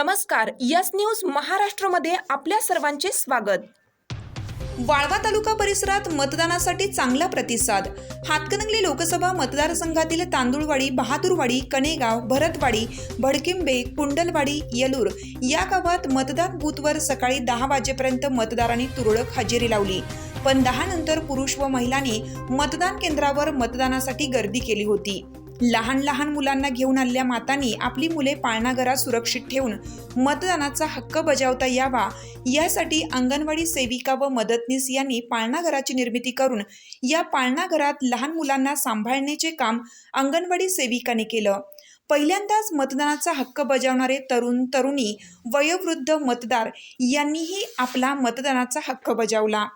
नमस्कार yes news महाराष्ट्रमध्ये आपल्या सर्वांचे स्वागत. वाळवा तालुका परिसरात मतदानासाठी चांगला प्रतिसाद. हातकणंगले लोकसभा मतदारसंघातील तांदूळवाडी बहादूरवाडी कनेगाव भरतवाडी भडकिंबे कुंडलवाडी येलूर या गावात मतदान बूथवर सकाळी दहा वाजेपर्यंत मतदारांनी तुरळक हजेरी लावली. पण दहा नंतर पुरुष व महिलांनी मतदान केंद्रावर मतदानासाठी गर्दी केली होती. लहान लहान मुलांना घेऊन आलेल्या मातांनी आपली मुले पाळणाघरात सुरक्षित ठेवून मतदानाचा हक्क बजावता यावा. यासाठी अंगणवाडी सेविका व मदतनीस यांनी पाळणाघराची निर्मिती करून या पाळणाघरात लहान मुलांना सांभाळण्याचे काम अंगणवाडी सेविकाने केलं. पहिल्यांदाच मतदानाचा हक्क बजावणारे तरुण तरुणी वयोवृद्ध मतदार यांनीही आपला मतदानाचा हक्क बजावला.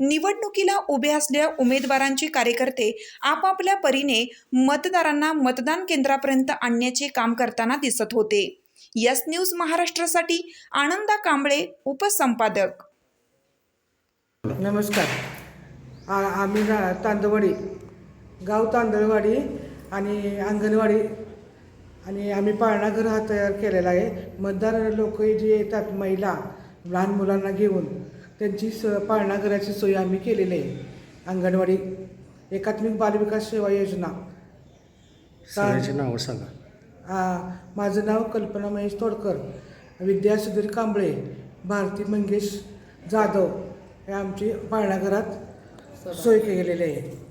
निवडणुकीला उभे असलेल्या उमेदवारांचे कार्यकर्ते आपापल्या परीने मतदारांना मतदान केंद्रापर्यंत आणण्याचे काम करताना दिसत होते. यस न्यूज महाराष्ट्रासाठी आनंदा कांबळे उपसंपादक. नमस्कार. आम्ही तांदवाडी गाव तांदळवाडी आणि अंगणवाडी आणि आम्ही पाळणाघर हा तयार केलेला आहे. मतदार लोक जे येतात महिला लहान मुलांना घेऊन त्यांची स पाळणाघराची सोय आम्ही केलेली आहे. अंगणवाडी एकात्मिक बालविकास सेवा योजना. सगळ्याचे नावं सांगा. आ, माझं नाव कल्पना महेश तोडकर विद्या सुधीर कांबळे भारती मंगेश जाधव हे आमची पाळणाघरात सोय केलेली आहे.